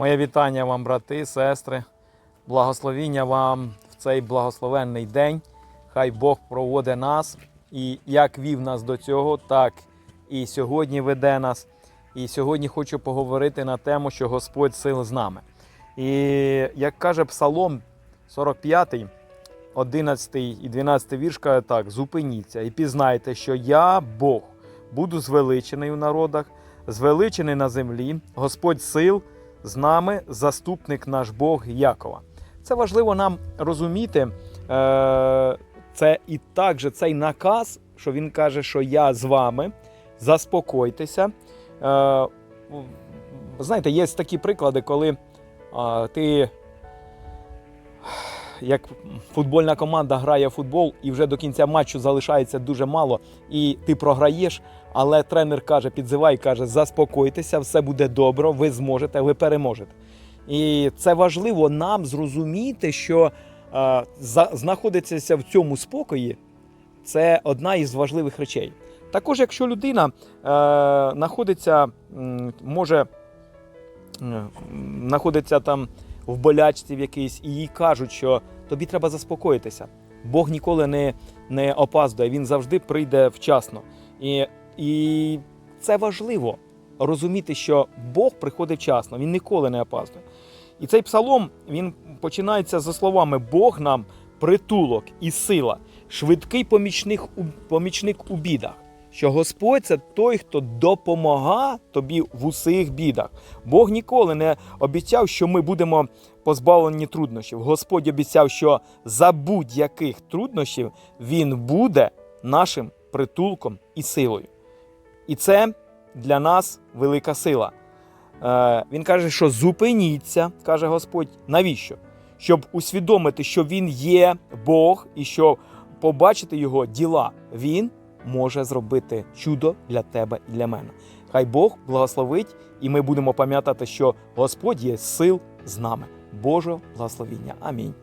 Моє вітання вам, брати, сестри. Благословіння вам в цей благословенний день. Хай Бог проводить нас і як вів нас до цього, так і сьогодні веде нас. І сьогодні хочу поговорити на тему, що Господь сил з нами. І як каже Псалом 45, 11 і 12 вірш, каже так: зупиніться і пізнайте, що я Бог, буду звеличений у народах, звеличений на землі, Господь сил з нами, заступник наш Бог Якова. Це важливо нам розуміти. Е, Це і також цей наказ, що він каже, що я з вами, заспокойтеся. Е, Знаєте, є такі приклади, коли ти, як футбольна команда грає в футбол, і вже до кінця матчу залишається дуже мало, і ти програєш, але тренер каже, підзиває, каже, заспокойтеся, все буде добре, ви зможете, ви переможете. І це важливо нам зрозуміти, що е, знаходитися в цьому спокої це одна із важливих речей. Також, якщо людина е, знаходиться, може знаходиться там в болячці в якійсь, і їй кажуть, що тобі треба заспокоїтися. Бог ніколи не, не опаздує, він завжди прийде вчасно. І, і це важливо розуміти, що Бог приходить вчасно, він ніколи не опаздує. І цей псалом він починається за словами Бог нам притулок і сила, швидкий помічник у, помічник у бідах. Що Господь це той, хто допомагає тобі в усіх бідах. Бог ніколи не обіцяв, що ми будемо позбавлені труднощів. Господь обіцяв, що за будь-яких труднощів Він буде нашим притулком і силою. І це для нас велика сила. Е, Він каже, що зупиніться, каже Господь. Навіщо? Щоб усвідомити, що Він є Бог і що побачити його діла. Він може зробити чудо для тебе і для мене. Хай Бог благословить, і ми будемо пам'ятати, що Господь є сил з нами. Божого благословіння. Амінь.